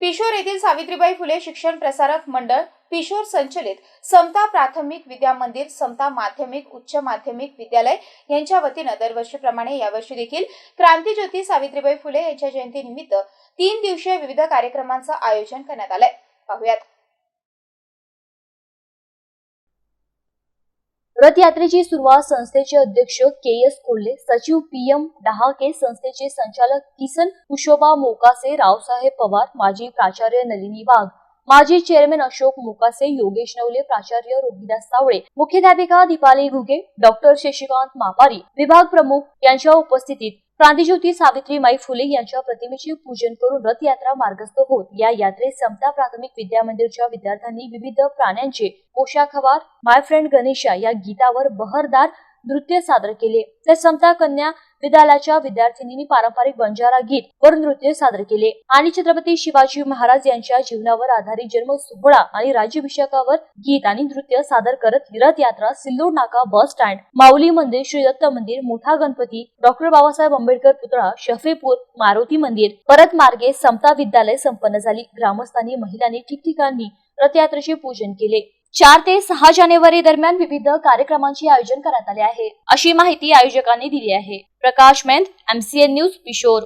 पिशोर येथील सावित्रीबाई फुले शिक्षण प्रसारक मंडळ पिशोर संचलित समता प्राथमिक विद्या मंदिर समता माध्यमिक उच्च माध्यमिक विद्यालय यांच्या वतीनं दरवर्षीप्रमाणे यावर्षी देखील क्रांतीज्योती सावित्रीबाई फुले यांच्या जयंतीनिमित्त तीन दिवसीय विविध कार्यक्रमांचं आयोजन करण्यात आलंय. पाहुयात. रथयात्रेची सुरुवात संस्थेचे अध्यक्ष के एस कोल्हे सचिव पी एम डहाके संस्थेचे संचालक किसन कुशोबा मोकासे रावसाहेब पवार माजी प्राचार्य नलिनी वाघ माजी चेअरमॅन अशोक मोकासे योगेश नवले प्राचार्य रोहिदास सावळे मुख्याध्यापिका दीपाली घुगे डॉक्टर शशिकांत मापारी विभाग प्रमुख यांच्या उपस्थितीत क्रांतीज्योती सावित्रीमाई फुले यांच्या प्रतिमेचे पूजन करून रथयात्रा मार्गस्थ होत. या यात्रेत समता प्राथमिक विद्या मंदिरच्या विद्यार्थ्यांनी विविध प्राण्यांचे पोशाखवार माय फ्रेंड गणेशा या गीतावर बहरदार नृत्य सादर केले. तर समता कन्या विद्यालयाच्या विद्यार्थिनींनी पारंपरिक बंजारा गीत वर नृत्य सादर केले. आणि छत्रपती शिवाजी महाराज यांच्या जीवनावर आधारित जन्म सोहळा आणि राज्याभिषेकावर गीत आणि नृत्य सादर करत रथयात्रा सिल्लोड नाका बस स्टँड माऊली मंदिर श्री दत्त मंदिर मोठा गणपती डॉक्टर बाबासाहेब आंबेडकर पुतळा शफेपूर मारुती मंदिर. परत मार्गे समता विद्यालय संपन्न झाली. ग्रामस्थांनी महिलांनी ठिकठिकाणी रथयात्रेचे पूजन केले. चार ते सहा जानेवारी दरम्यान विविध कार्यक्रमांचे आयोजन करण्यात आले आहे. अशी माहिती आयोजकांनी दिली आहे. Prakash Mend MCN news Pishor